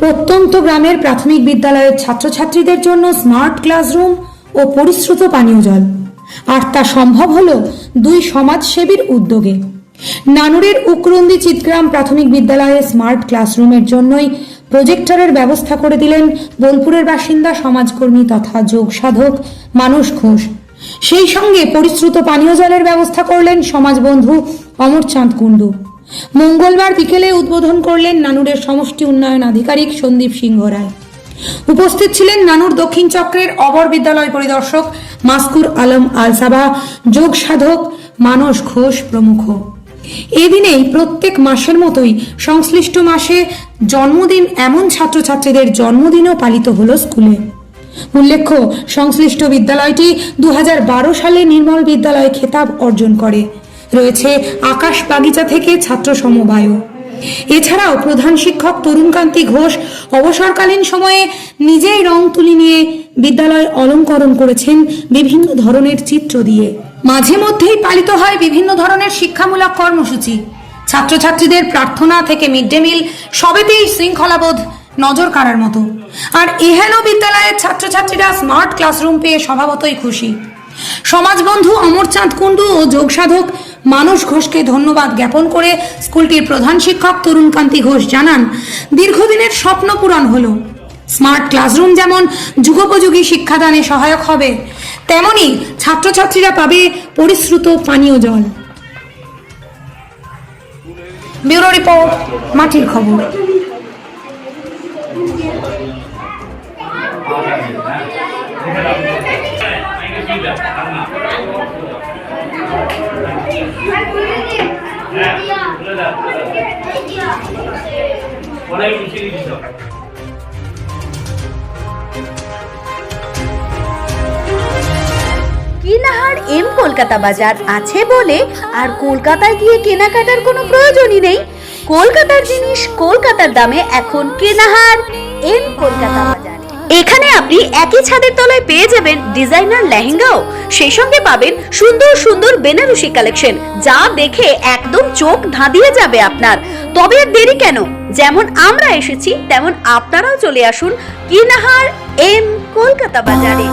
প্রত্যন্ত গ্রামের প্রাথমিক বিদ্যালয়ের ছাত্রছাত্রীদের জন্য স্মার্ট ক্লাসরুম ও পরিশ্রুত পানীয় জল। আর তা সম্ভব হল দুই সমাজসেবীর উদ্যোগে। নানুরের উকরন্দি চিৎগ্রাম প্রাথমিক বিদ্যালয়ে স্মার্ট ক্লাসরুমের জন্যই প্রজেক্টরের ব্যবস্থা করে দিলেন বোলপুরের বাসিন্দা সমাজকর্মী তথা যোগসাধক মানুষ ঘোষ। সেই সঙ্গে পরিশ্রুত পানীয় জলের ব্যবস্থা করলেন সমাজবন্ধু অমরচাঁদ কুণ্ডু। মঙ্গলবার বিকেলে উদ্বোধন করলেন নানুরের সমষ্টি উন্নয়ন আধিকারিক সন্দীপ সিংহ রায়। উপস্থিত ছিলেন নানুর দক্ষিণ চক্রের অবর বিদ্যালয় পরিদর্শক মাসকুর আলম আলসাবা, যোগ সাধক মানস ঘোষ প্রমুখ। এদিনেই প্রত্যেক মাসের মতোই সংশ্লিষ্ট মাসে জন্মদিন এমন ছাত্রছাত্রীদের জন্মদিনও পালিত হলো স্কুলে। উল্লেখ্য, সংশ্লিষ্ট বিদ্যালয়টি দু সালে নির্মল বিদ্যালয় খেতাব অর্জন করে। রয়েছে আকাশ বাগিচা থেকে ছাত্র সমবায়ও এছাড়াও প্রধান শিক্ষক তরুণকান্তি ঘোষ অবসরকালীন সময়ে নিজেই রং তুলি নিয়ে বিদ্যালয় অলঙ্করণ করেছেন বিভিন্ন ধরনের চিত্র দিয়ে। মাঝে মধ্যেই পালিত হয় বিভিন্ন ধরনের শিক্ষামূলক কর্মসূচি। ছাত্রছাত্রীদের প্রার্থনা থেকে মিড ডে মিল, সবেতেই শৃঙ্খলাবোধ নজর কাড়ার মতো। আর এহেন বিদ্যালয়ের ছাত্রছাত্রীরা স্মার্ট ক্লাসরুম পেয়ে স্বভাবতই খুশি। সমাজবন্ধু অমরচাঁদ কুণ্ডু ও যোগসাধক মানস ঘোষকে ধন্যবাদ জ্ঞাপন করে স্কুলটির প্রধান শিক্ষক তরুণকান্তি ঘোষ জানান, দীর্ঘদিনের স্বপ্ন পূরণ হলো। স্মার্ট ক্লাসরুম যেমন যুগোপযোগী শিক্ষাদানে সহায়ক হবে, তেমনি ছাত্রছাত্রীরা পাবে পরিশ্রুত পানীয় জল। ব্যুরো রিপোর্ট, মাটির খবর। কিনাহার এম কলকাতা বাজার আছে বলে আর কলকাতায় গিয়ে কেনাকাটার কোনো প্রয়োজনই নেই। কলকাতার জিনিস কলকাতার দামে এখন কেনাহার এম কলকাতা এখানে আপনি একই ছাদের তলায় পেয়ে যাবেন ডিজাইনার লেহেঙ্গাও। সেই সঙ্গে পাবেন সুন্দর সুন্দর বেনারসি কালেকশন, যা দেখে একদম চোখ ধাঁধিয়ে যাবে আপনার। তবে দেরি কেন? যেমন আমরা এসেছি, তেমন আপনারাও চলে আসুন কিনাহার এম কলকাতা বাজারে।